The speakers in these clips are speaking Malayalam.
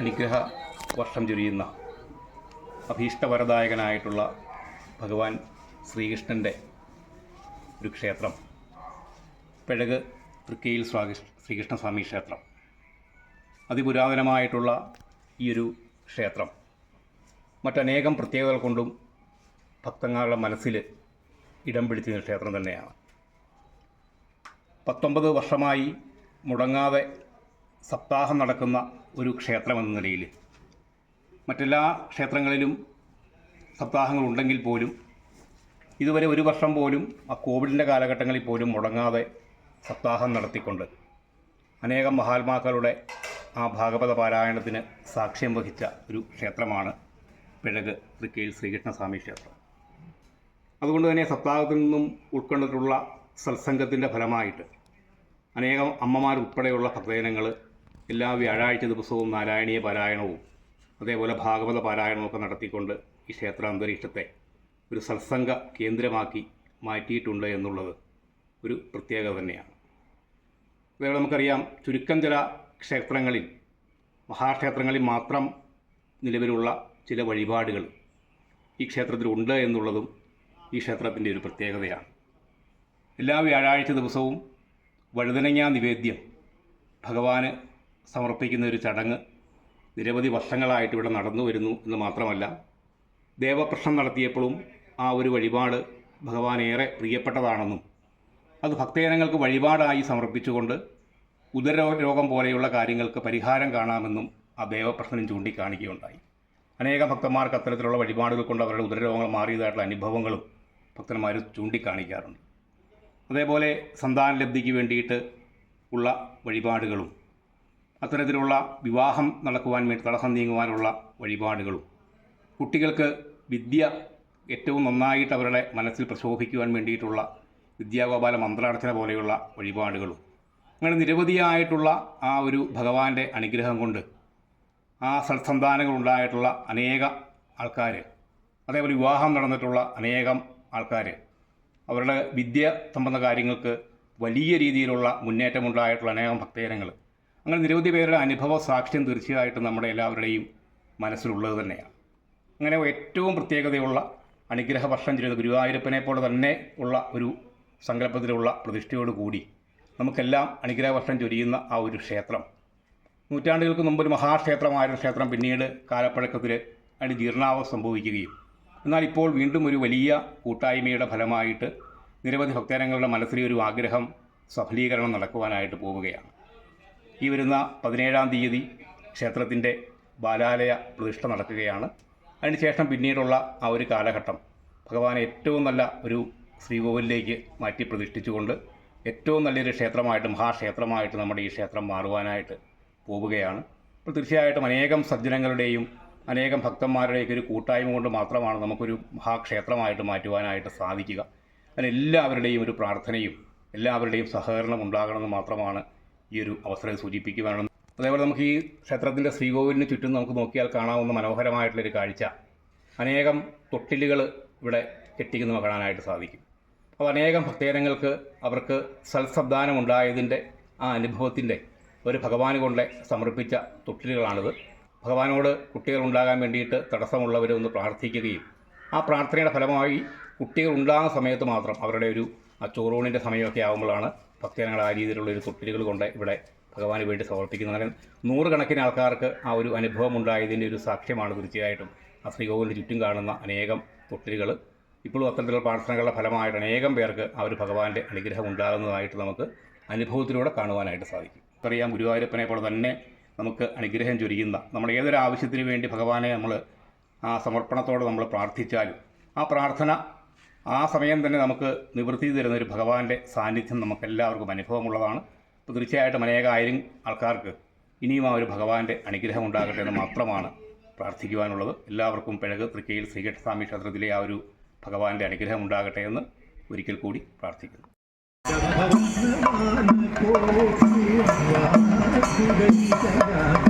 അനുഗ്രഹ വർഷം ചൊരിയുന്ന അഭീഷ്ടവരദായകനായിട്ടുള്ള ഭഗവാൻ ശ്രീകൃഷ്ണന്റെ ഒരു ക്ഷേത്രം പിഴക് തൃക്കയിൽ ശ്രീകൃഷ്ണസ്വാമി ക്ഷേത്രം. അതിപുരാതനമായിട്ടുള്ള ഈ ഒരു ക്ഷേത്രം. മറ്റനേകം പ്രത്യേകതകൾ കൊണ്ടും ഭക്തങ്ങളുടെ മനസ്സിൽ ഇടം പിടിച്ചിരുന്ന ക്ഷേത്രം തന്നെയാണ്. പത്തൊമ്പത് വർഷമായി മുടങ്ങാതെ സപ്താഹം നടക്കുന്ന ഒരു ക്ഷേത്രമെന്ന നിലയിൽ. മറ്റെല്ലാ ക്ഷേത്രങ്ങളിലും സപ്താഹങ്ങളുണ്ടെങ്കിൽ പോലും ഇതുവരെ ഒരു വർഷം പോലും ആ കോവിഡിന്റെ കാലഘട്ടങ്ങളിൽ പോലും മുടങ്ങാതെ സപ്താഹം നടത്തിക്കൊണ്ട് അനേകം മഹാത്മാക്കളുടെ ആ ഭാഗവത പാരായണത്തിന് സാക്ഷ്യം വഹിച്ച ഒരു ക്ഷേത്രമാണ് പിഴക് തൃക്കയിൽ ശ്രീകൃഷ്ണസ്വാമി ക്ഷേത്രം. അതുകൊണ്ട് തന്നെ സപ്താഹത്തിൽ നിന്നും ഉൾക്കൊണ്ടിട്ടുള്ള സത്സംഗത്തിന്റെ ഫലമായിട്ട് അനേകം അമ്മമാരുൾപ്പെടെയുള്ള ഭക്തജനങ്ങൾ എല്ലാ വ്യാഴാഴ്ച ദിവസവും നാരായണീയ പാരായണവും അതേപോലെ ഭാഗവത പാരായണവും ഒക്കെ നടത്തിക്കൊണ്ട് ഈ ക്ഷേത്ര അന്തരീക്ഷത്തെ ഒരു സത്സംഗ കേന്ദ്രമാക്കി മാറ്റിയിട്ടുണ്ട് എന്നുള്ളത് ഒരു പ്രത്യേകത തന്നെയാണ്. അതേപോലെ നമുക്കറിയാം ചുരുക്കം ചില ക്ഷേത്രങ്ങളിൽ മഹാക്ഷേത്രങ്ങളിൽ മാത്രം നിലവിലുള്ള ചില വഴിപാടുകൾ ഈ ക്ഷേത്രത്തിലുണ്ട് എന്നുള്ളതും ഈ ക്ഷേത്രത്തിന്റെ ഒരു പ്രത്യേകതയാണ്. എല്ലാ വ്യാഴാഴ്ച ദിവസവും വഴുതനങ്ങ നിവേദ്യം ഭഗവാന് സമർപ്പിക്കുന്ന ഒരു ചടങ്ങ് നിരവധി വർഷങ്ങളായിട്ട് ഇവിടെ നടന്നു വരുന്നു എന്ന് മാത്രമല്ല ദേവപ്രശ്നം നടത്തിയപ്പോഴും ആ ഒരു വഴിപാട് ഭഗവാൻ ഏറെ പ്രിയപ്പെട്ടതാണെന്നും അത് ഭക്തജനങ്ങൾക്ക് വഴിപാടായി സമർപ്പിച്ചുകൊണ്ട് ഉദരരോഗം പോലെയുള്ള കാര്യങ്ങൾക്ക് പരിഹാരം കാണാമെന്നും ആ ദേവപ്രശ്നം ചൂണ്ടിക്കാണിക്കുകയുണ്ടായി. അനേകം ഭക്തന്മാർക്ക് അത്തരത്തിലുള്ള വഴിപാടുകൾ കൊണ്ട് അവരുടെ ഉദരരോഗങ്ങൾ മാറിയതായിട്ടുള്ള അനുഭവങ്ങളും ഭക്തന്മാർ ചൂണ്ടിക്കാണിക്കാറുണ്ട്. അതേപോലെ സന്താന ലബ്ധിക്ക് വേണ്ടിയിട്ട് ഉള്ള വഴിപാടുകളും അത്തരത്തിലുള്ള വിവാഹം നടക്കുവാൻ വേണ്ടി തടസ്സം നീങ്ങുവാനുള്ള വഴിപാടുകളും. കുട്ടികൾക്ക് വിദ്യ ഏറ്റവും നന്നായിട്ട് അവരുടെ മനസ്സിൽ പ്രശോഭിക്കുവാൻ വേണ്ടിയിട്ടുള്ള വിദ്യാഗോപാല മന്ത്രാർച്ചന പോലെയുള്ള വഴിപാടുകളും. അങ്ങനെ നിരവധിയായിട്ടുള്ള ആ ഒരു ഭഗവാന്റെ അനുഗ്രഹം കൊണ്ട് ആ സത്സന്താനങ്ങളുണ്ടായിട്ടുള്ള അനേക ആൾക്കാർ അതേപോലെ വിവാഹം നടന്നിട്ടുള്ള അനേകം ആൾക്കാർ അവരുടെ വിദ്യ സംബന്ധ കാര്യങ്ങൾക്ക് വലിയ രീതിയിലുള്ള മുന്നേറ്റമുണ്ടായിട്ടുള്ള അനേകം ഭക്തജനങ്ങൾ അങ്ങനെ നിരവധി പേരുടെ അനുഭവ സാക്ഷ്യം തീർച്ചയായിട്ടും നമ്മുടെ എല്ലാവരുടെയും മനസ്സിലുള്ളത് തന്നെയാണ്. അങ്ങനെ ഏറ്റവും പ്രത്യേകതയുള്ള അനുഗ്രഹ വർഷം ചെയ്ത ഗുരുവായൂരപ്പനെ പോലെ തന്നെ ഉള്ള ഒരു സങ്കല്പത്തിലുള്ള പ്രതിഷ്ഠയോട് കൂടി നമുക്കെല്ലാം അനുഗ്രഹ വർഷം ചൊരിയുന്ന ആ ഒരു ക്ഷേത്രം. നൂറ്റാണ്ടുകൾക്ക് മുമ്പ് ഒരു മഹാക്ഷേത്രമായിരുന്ന ക്ഷേത്രം പിന്നീട് കാലപ്പഴക്കത്തിൽ അതിന് ജീർണാവസ്ഥ സംഭവിക്കുകയും എന്നാൽ ഇപ്പോൾ വീണ്ടും ഒരു വലിയ കൂട്ടായ്മയുടെ ഫലമായിട്ട് നിരവധി ഭക്തജനങ്ങളുടെ മനസ്സിലെ ഒരു ആഗ്രഹം സഫലീകരണം നടക്കുവാനായിട്ട് പോവുകയാണ്. ഈ വരുന്ന പതിനേഴാം തീയതി ക്ഷേത്രത്തിന്റെ ബാലാലയ പ്രതിഷ്ഠ നടക്കുകയാണ്. അതിനുശേഷം പിന്നീടുള്ള ആ ഒരു കാലഘട്ടം ഭഗവാൻ ഏറ്റവും നല്ല ഒരു ശ്രീകോവിലേക്ക് മാറ്റി പ്രതിഷ്ഠിച്ചുകൊണ്ട് ഏറ്റവും നല്ലൊരു ക്ഷേത്രമായിട്ട് മഹാക്ഷേത്രമായിട്ട് നമ്മുടെ ഈ ക്ഷേത്രം മാറുവാനായിട്ട് പോവുകയാണ്. അപ്പോൾ തീർച്ചയായിട്ടും അനേകം സജ്ജനങ്ങളുടെയും അനേകം ഭക്തന്മാരുടെയൊക്കെ ഒരു കൂട്ടായ്മ കൊണ്ട് മാത്രമാണ് നമുക്കൊരു മഹാക്ഷേത്രമായിട്ട് മാറ്റുവാനായിട്ട് സാധിക്കുക. അതിന് എല്ലാവരുടെയും ഒരു പ്രാർത്ഥനയും എല്ലാവരുടെയും സഹകരണം ഉണ്ടാകണമെന്ന് മാത്രമാണ് ഈ ഒരു അവസരം സൂചിപ്പിക്കുവാനാണ്. അതേപോലെ നമുക്ക് ഈ ക്ഷേത്രത്തിന്റെ ശ്രീകോവിലിന് ചുറ്റും നമുക്ക് നോക്കിയാൽ കാണാവുന്ന മനോഹരമായിട്ടുള്ളൊരു കാഴ്ച. അനേകം തൊട്ടിലുകൾ ഇവിടെ കെട്ടിക്കുന്ന കാണാനായിട്ട് സാധിക്കും. അപ്പോൾ അനേകം ഭക്തജനങ്ങൾക്ക് അവർക്ക് സൽസബ്ദാനം ഉണ്ടായതിന്റെ ആ അനുഭവത്തിന്റെ ഒരു ഭഗവാന് കൊണ്ട് സമർപ്പിച്ച തൊട്ടിലുകളാണിത്. ഭഗവാനോട് കുട്ടികൾ ഉണ്ടാകാൻ വേണ്ടിയിട്ട് തടസ്സമുള്ളവരൊന്ന് പ്രാർത്ഥിക്കുകയും ആ പ്രാർത്ഥനയുടെ ഫലമായി കുട്ടികൾ ഉണ്ടാകുന്ന സമയത്ത് മാത്രം അവരുടെ ഒരു ആ ചോറൂണിന്റെ സമയമൊക്കെ ആകുമ്പോഴാണ് ഭക്തജനങ്ങൾ ആ രീതിയിലുള്ള ഒരു തൊട്ടിലുകൾ കൊണ്ട് ഇവിടെ ഭഗവാന് വേണ്ടി സമർപ്പിക്കുന്നു അങ്ങനെ നൂറുകണക്കിന് ആൾക്കാർക്ക് ആ ഒരു അനുഭവം ഉണ്ടായതിന്റെ ഒരു സാക്ഷ്യമാണ് തീർച്ചയായിട്ടും ആ ശ്രീകോവിലിന് ചുറ്റും കാണുന്ന അനേകം തൊട്ടിലുകൾ. ഇപ്പോഴും അത്തരത്തിലുള്ള പ്രാർത്ഥനകളുടെ ഫലമായിട്ട് അനേകം പേർക്ക് ആ ഒരു ഭഗവാന്റെ അനുഗ്രഹം ഉണ്ടാകുന്നതായിട്ട് നമുക്ക് അനുഭവത്തിലൂടെ കാണുവാനായിട്ട് സാധിക്കും. അറിയാം ഗുരുവായൂരപ്പനെ പോലെ തന്നെ നമുക്ക് അനുഗ്രഹം ചൊരിയുന്ന നമ്മുടെ ഏതൊരു ആവശ്യത്തിന് വേണ്ടി ഭഗവാനെ നമ്മൾ ആ സമർപ്പണത്തോടെ നമ്മൾ പ്രാർത്ഥിച്ചാലും ആ പ്രാർത്ഥന ആ സമയം തന്നെ നമുക്ക് നിവൃത്തി തരുന്ന ഒരു ഭഗവാന്റെ സാന്നിധ്യം നമുക്കെല്ലാവർക്കും അനുഭവമുള്ളതാണ്. അപ്പോൾ തീർച്ചയായിട്ടും അനേകായിരം ആൾക്കാർക്ക് ഇനിയും ആ ഒരു ഭഗവാന്റെ അനുഗ്രഹം ഉണ്ടാകട്ടെ എന്ന് മാത്രമാണ് പ്രാർത്ഥിക്കുവാനുള്ളത്. എല്ലാവർക്കും പിഴക് തൃക്കയിൽ ശ്രീകൃഷ്ണസ്വാമി ക്ഷേത്രത്തിലെ ആ ഒരു ഭഗവാന്റെ അനുഗ്രഹം ഉണ്ടാകട്ടെ എന്ന് ഒരിക്കൽ കൂടി പ്രാർത്ഥിക്കുന്നു. Thank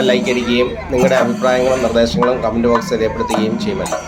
ലൈക്ക് അടിക്കുകയും നിങ്ങളുടെ അഭിപ്രായങ്ങളും നിർദ്ദേശങ്ങളും കമന്റ് ബോക്സിൽ രേഖപ്പെടുത്തുകയും ചെയ്യുമല്ലോ.